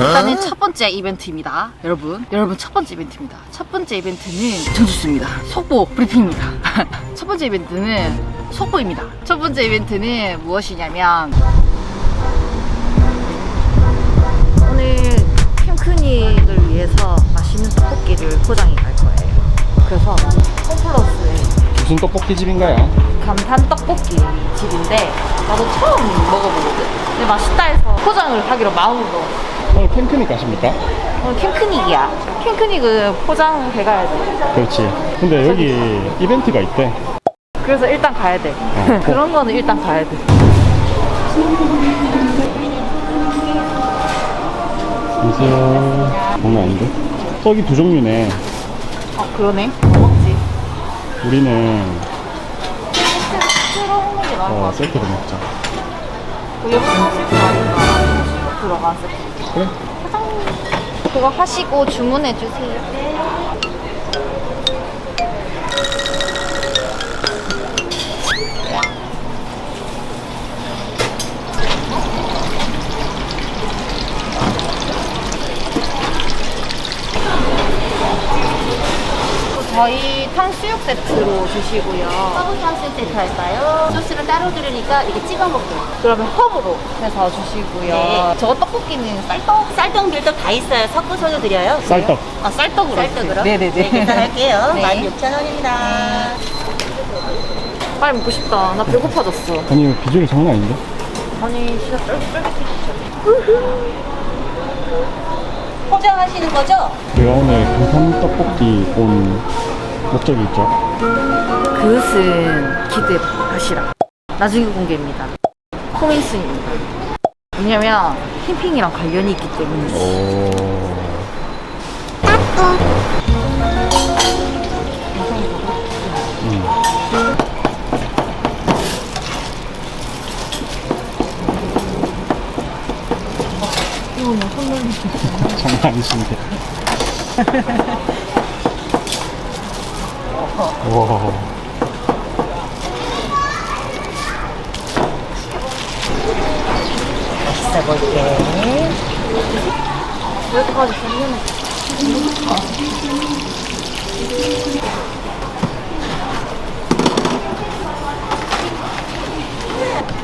일단은 첫 번째 이벤트입니다. 여러분, 여러분 첫 번째 이벤트입니다. 첫 번째 이벤트는 전주스입니다. 속보 브리핑입니다. 첫 번째 이벤트는 속보입니다. 첫 번째 이벤트는 무엇이냐면 오늘 핑크닉을 위해서 맛있는 떡볶이를 포장해 갈 거예요. 그래서 홈플러스에 무슨 떡볶이 집인가요? 감탄 떡볶이 집인데 나도 처음 먹어보거든. 근데 맛있다 해서 포장을 하기로 마음을 먹었어. 오늘 캠프닉 가십니까? 오늘 핑크닉이야. 핑크닉은 포장해 가야 돼. 그렇지. 근데 여기 이벤트가 있대. 그래서 일단 가야 돼. 그런 거는 일단 가야 돼. 안녕하세요. 장난 아닌데? 떡이 두 종류네. 아 그러네. 뭐 먹지. 우리는 새로 먹는 게 나을 것 어, 같아. 세트로 먹자. 그 옆에 세트 아닌가? 세트. 그래? 그거 하시고 주문해 주세요. 저희 탕수육 세트로 주시고요. 허브 탕수육 세트 할까요? 소스를 따로 들으니까 이렇게 찍어 먹고요. 그러면 컵으로 해서 주시고요. 네. 저거 떡볶이는 쌀떡? 쌀떡, 밀떡 다 있어요. 섞어서도 드려요. 쌀떡. 아 쌀떡으로. 쌀떡으로? 네네네. 네, 계산할게요. 네. 16,000원입니다. 빨리 먹고 싶다. 나 배고파졌어. 아니, 비주얼 장난 아닌데? 아니 진짜 쫄깃쫄깃해. 포장하시는 거죠? 제가 오늘 감탄 떡볶이 온 목적이 있죠. 그것은 기대하시라. 나중에 공개입니다. 코민스입니다. 왜냐면 캠핑이랑 관련이 있기 때문에. 오. 아니신데. 와. 있어 볼게. 여기까지. 됐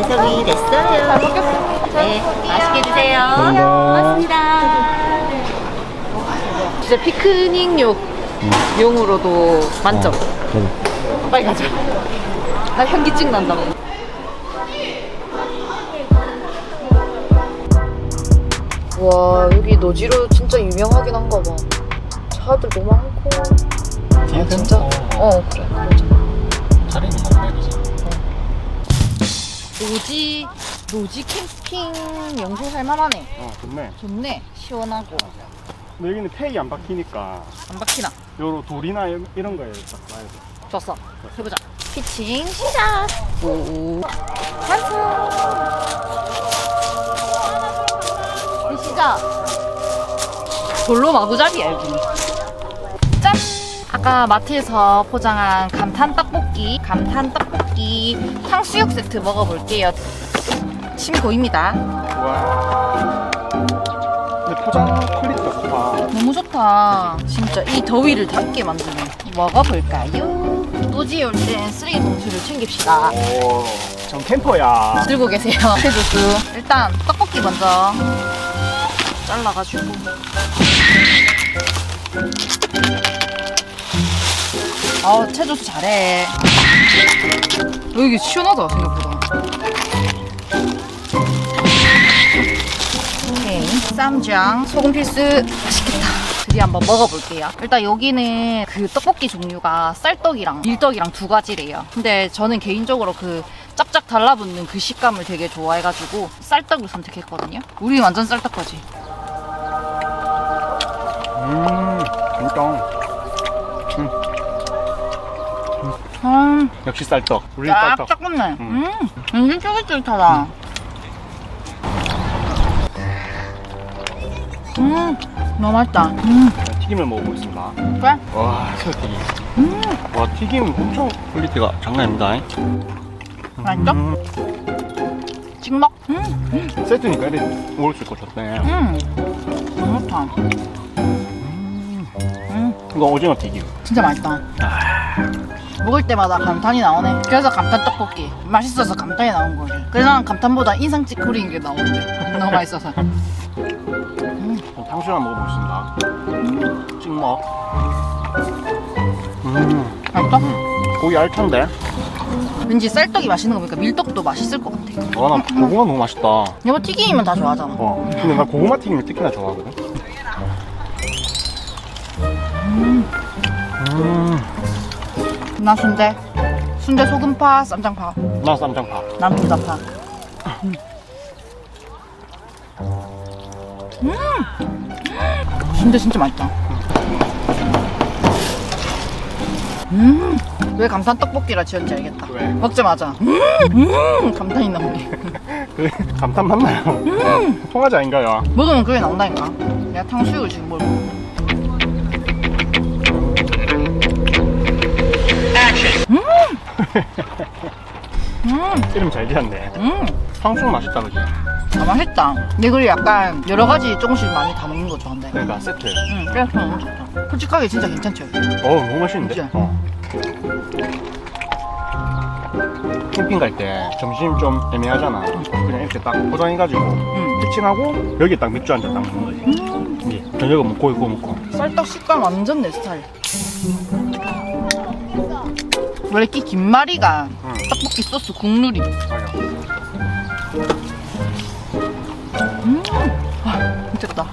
완성이 됐어요. 잘 먹겠습니다. 네, 맛있게 드세요. 고맙습니다. 진짜 피크닉용 용으로도 만점. 어. 빨리 가자. 아 현기증 난다고. 와 여기 노지로 진짜 유명하긴 한가 봐. 차들도 많고. 아, 진짜? 어 그래. 차리는 먹네, 그죠? 노지 노지 캠핑 명소 살만하네. 어, 좋네. 좋네. 시원하고 근데 여기는 페이 안 박히니까 안 박히나. 요로 돌이나 이- 이런 거에 딱 놔야 돼. 좋았어. 해보자. 피칭 시작. 오. 완성. 네, 시작. 돌로 마구잡이야 여기는. 짠. 아까 마트에서 포장한 감탄 떡볶이, 감탄 떡 볶이 탕수육 세트 먹어볼게요. 침 보입니다. 와. 근데 포장 퀄리티가 좋다. 너무 좋다. 진짜 이 더위를 닿게 만드는. 먹어볼까요? 노지에 올땐 쓰레기 봉투를 챙깁시다. 오, 전 캠퍼야. 들고 계세요. 최주수. 일단 떡볶이 먼저 잘라가지고. 아우 최주수 잘해. 여기 시원하다 생각보다. 오케이 쌈장 소금 필수 맛있겠다. 드디어 한번 먹어볼게요. 일단 여기는 그 떡볶이 종류가 쌀떡이랑 밀떡이랑 두 가지래요. 근데 저는 개인적으로 그 짭짭 달라붙는 그 식감을 되게 좋아해가지고 쌀떡을 선택했거든요. 우리 완전 쌀떡까지. 음, 진짜. 음, 역시 쌀떡. 우리 쌀떡. 쫙쫙 붙네. 음. 음, 완전 쫄깃쫄깃하다. 음, 음, 너무 맛있다. 음, 튀김을 먹어보겠습니다. 그래? 와, 새우튀김. 와, 튀김 엄청 퀄리티가 장난 아닙니다. 맛있어? 음, 찍먹? 음, 세트니까 이렇게 먹을 수 있고 좋네. 음, 너무 좋다. 음, 이거 오징어 튀김. 진짜 맛있다. 먹을 때마다 감탄이 나오네. 그래서 감탄 떡볶이. 맛있어서 감탄이 나온 거지. 그래서 난 감탄보다 인상 찌푸리인 게 나오는데. 너무 맛있어서. 그럼 탕수육 한번 먹어보겠습니다. 찍먹. 음, 맛있다? 고기 알찬데? 왠지 쌀떡이 맛있는 거 보니까 밀떡도 맛있을 것 같아. 와, 나 고구마 너무 맛있다. 여보 튀김이면 다 좋아하잖아. 어, 근데 나 고구마 튀김을 특히나 좋아하거든. 나 순대. 순대 소금파, 쌈장파. 나 쌈장파. 난 불닭파. 음. 순대 진짜 맛있다. 음, 왜 감탄 떡볶이라 지었는지 알겠다. 왜? 먹자마자 음, 음 감탄이 나오네. 그 감탄 맞나요? 통하지 아닌가요? 먹으면 그게 나온다니까. 내가 탕수육을 지금 먹고. 이름 잘 지었네. 음, 탕수육 맛있다, 그지? 아, 맛있다. 근데 그리고 약간 여러 가지 조금씩 많이 다 먹는 거 좋아한다. 그러니까 세트. 응, 그래서 너무 좋다. 솔직하게 진짜 괜찮죠? 어, 너무 맛있는데? 그치? 어. 캠핑 갈 때 점심 좀 애매하잖아. 그냥 이렇게 딱 포장해가지고 응. 피칭하고 여기 딱 맥주 한잔딱 먹는 거지. 이제 저녁은 뭐 고기 구워 먹고. 쌀떡 식감 완전 내 스타일. 원래 이 김말이가 응. 떡볶이 소스 국룰이. 맞아. 와, 미쳤다.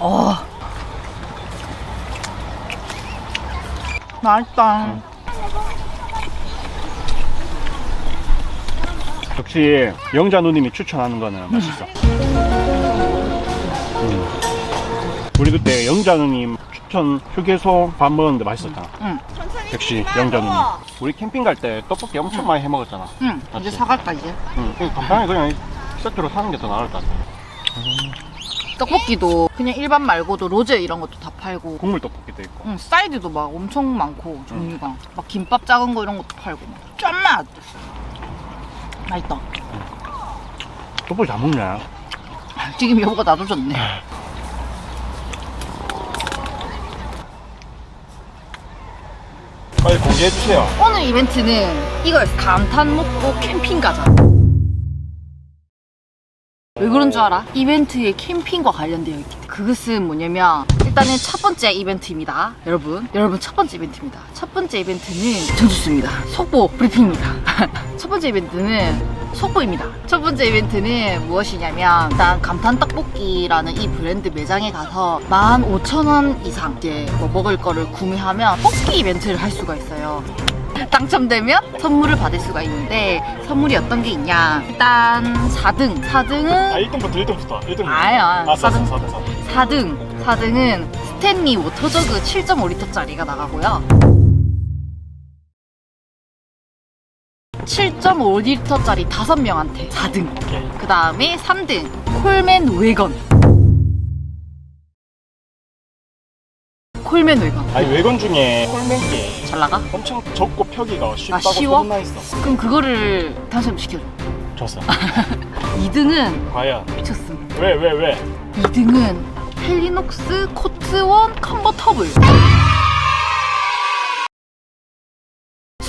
어. 맛있다. 역시 영자 누님이 추천하는 거는 맛있어. 음. 우리 그때 영자 누님 추천 휴게소 밥 먹었는데 맛있었잖아. 응, 역시 누님. 우리 캠핑 갈 때 떡볶이 엄청 많이 해 먹었잖아. 응. 이제 맞지? 사갈까 이제? 응. 그냥 간단하게 그냥 세트로 사는 게 더 나을 것 같아. 떡볶이도 그냥 일반 말고도 로제 이런 것도 다 팔고. 국물 떡볶이도 있고. 응, 사이드도 막 엄청 많고 종류가 막 김밥 작은 거 이런 것도 팔고 막 짠맛 맛있다 떡볶이 잘 먹네. 지금 여보가 나도 줬네 빨리 공개해 주세요. 오늘 이벤트는 이거였어 감탄 먹고 캠핑 가자. 왜 그런 줄 알아? 이벤트에 캠핑과 관련되어 있기 때문에 그것은 뭐냐면 일단은 첫 번째 이벤트입니다. 여러분. 여러분 첫 번째 이벤트입니다. 첫 번째 이벤트는 전주수입니다. 속보 브리핑입니다. 첫 번째 이벤트는 속보입니다. 첫 번째 이벤트는 무엇이냐면 일단 감탄 떡볶이라는 이 브랜드 매장에 가서 15,000원 이상 이제 뭐 먹을 거를 구매하면 뽑기 이벤트를 할 수가 있어요. 당첨되면 선물을 받을 수가 있는데 선물이 어떤 게 있냐? 일단 4등. 4등은 1등부터 1등부터. 1등부터. 아야, 아, 사등. 4등, 4등, 4등. 4등. 4등은 스탠리 워터저그 7.5리터짜리가 나가고요 7.5리터짜리 5명한테 4등 오케이. 그 다음에 3등 콜맨 웨건 콜맨 웨건 아니 외건 중에 홀맨게 잘 나가? 엄청 적고 펴기가 쉽다고 아, 쉬워? 소문나 있어. 그럼 그거를 당첨 시켜줘 졌어. 2등은 과연 미쳤음 왜 왜 왜? 2등은 헬리녹스 코트원 컨버터블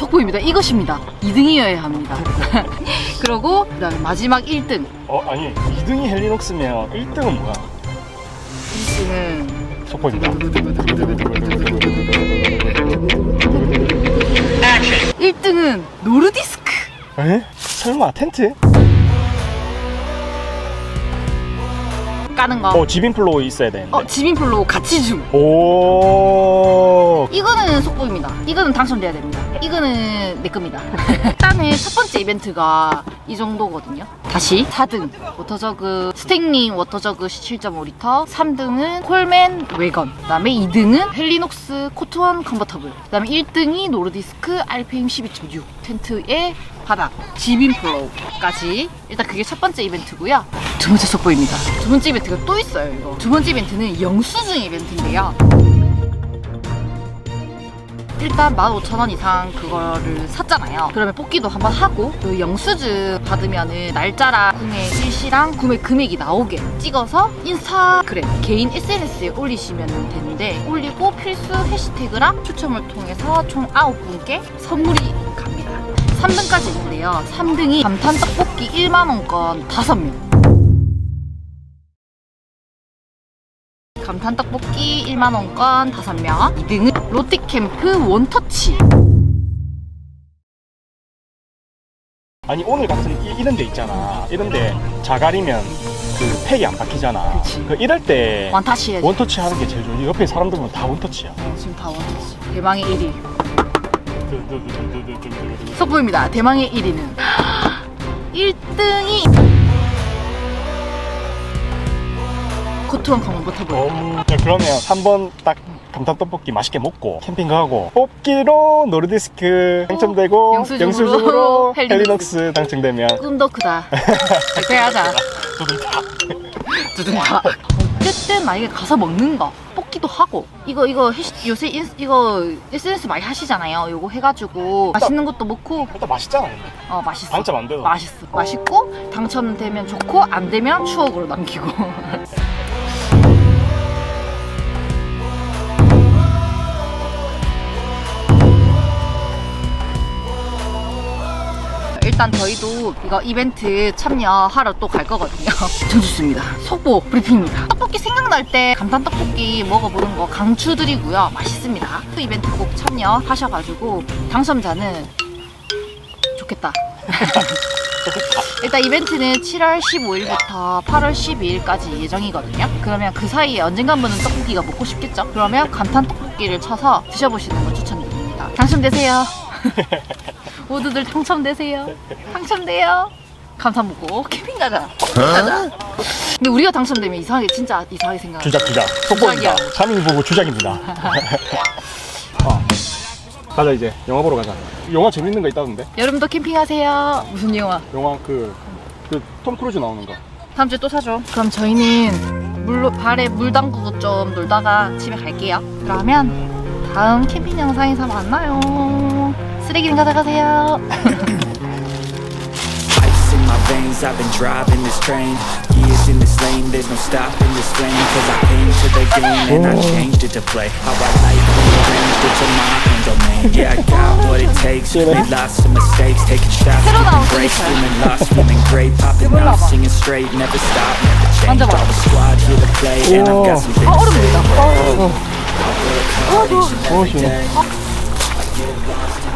속보입니다 이것입니다 2등이어야 합니다 그리고 그다음에 마지막 1등 어 아니 2등이 헬리녹스면 1등은 뭐야? 1등은 속보입니다. 1등은 노르디스크 에? 설마 텐트? 까는 거어 지빈플로우 있어야 되는데. 어, 지민플로 같이 줌 오. 이거는 속보입니다. 이거는 당첨돼야 됩니다. 이거는 내 겁니다. 일단은 첫 번째 이벤트가 이 정도거든요. 다시 4등 워터저그 스탱링 워터저그 7.5리터 3등은 콜맨 웨건 그다음에 2등은 헬리녹스 코트원 컨버터블 그다음에 1등이 노르디스크 알페임 12.6 텐트에 바닥, 지빈 플로우까지 일단 그게 첫 번째 이벤트고요. 두 번째 속보입니다. 두 번째 이벤트가 또 있어요. 이거 두 번째 이벤트는 영수증 이벤트인데요. 일단 15,000원 이상 그거를 샀잖아요. 그러면 뽑기도 한번 하고 그 영수증 받으면은 날짜랑 구매 일시랑 구매 금액이 나오게 찍어서 인스타그램 개인 SNS에 올리시면 되는데 올리고 필수 해시태그랑 추첨을 통해서 총 9분께 선물이 갑니다. 3등까지 있는데요. 3등이 감탄 떡볶이 1만 원권 5명. 감탄 떡볶이 1만 원권 5명. 2등은 롯데캠프 원터치. 아니 오늘 같은 이, 이런 데 있잖아 이런 데 자갈이면 그 팩이 안 박히잖아 그치. 그 이럴 때 원터치 해야지. 원터치 하는 게 제일 좋지 옆에 사람들은 다 원터치야 지금 다 원터치. 대망의 1위. 속보입니다. 대망의 1위는 1등이 고트원 강원버터블. 음, 자, 그러면 한번 딱 감탄 떡볶이 맛있게 먹고 캠핑 가고 뽑기로 노르디스크 당첨되고 영수증으로 영수증으로 헬리녹스. 당첨되면 꿈도 크다. 그렇게 하자. 두둥다. 어쨌든 만약에 가서 먹는 거 뽑기도 하고 이거 이거 해시- 요새 인, 이거 SNS 많이 하시잖아요. 요거 해가지고 맛있는 것도 먹고 일단 맛있잖아 근데. 어 맛있어. 당첨 안 돼도 맛있어. 맛있고 당첨되면 좋고 안 되면 추억으로 남기고. 일단 저희도 이거 이벤트 참여하러 또 갈 거거든요. 전 좋습니다. 속보 브리핑입니다. 떡볶이 생각날 때 감탄 떡볶이 먹어보는 거 강추드리고요. 맛있습니다. 그 이벤트 꼭 참여하셔가지고 당첨자는 좋겠다. 일단 이벤트는 7월 15일부터 8월 12일까지 예정이거든요. 그러면 그 사이에 언젠가 한 번은 떡볶이가 먹고 싶겠죠? 그러면 감탄 떡볶이를 쳐서 드셔보시는 걸 추천드립니다. 당첨되세요. 모두들 당첨되세요. 당첨돼요. 감탄 먹고 캠핑 가자. 캠핑 가자. 근데 우리가 당첨되면 이상하게 진짜 이상하게 생각. 주작 주작 속보입니다 주작이야. 자민 보고 주작입니다 어. 가자 이제 영화 보러 가자 영화 재밌는 거 있다던데 여러분도 캠핑하세요. 무슨 영화? 영화 그그톰 크루즈 나오는 거 다음 주에 또 사줘. 그럼 저희는 물로 발에 물 담그고 좀 놀다가 집에 갈게요. 그러면 다음 캠핑 영상에서 만나요. 쓰레기는 가져가세요. Ice in my veins, I've been driving this train Years in this lane, there's no stopping this flame Cause I came to the game and I changed it to play How I like when it rains, it's in my own domain Yeah, I got what it takes, made lots of mistakes Taking shots, 새로 나온 taking breaks, 클리퍼. feeling lost, feeling great Popping 이걸로 off, 와봐. singing straight, never stop, never change 만져봐. All the squad here to play and I've got something 아, to 얼음 say 물다. I work hard each and every day. 어, 시원해.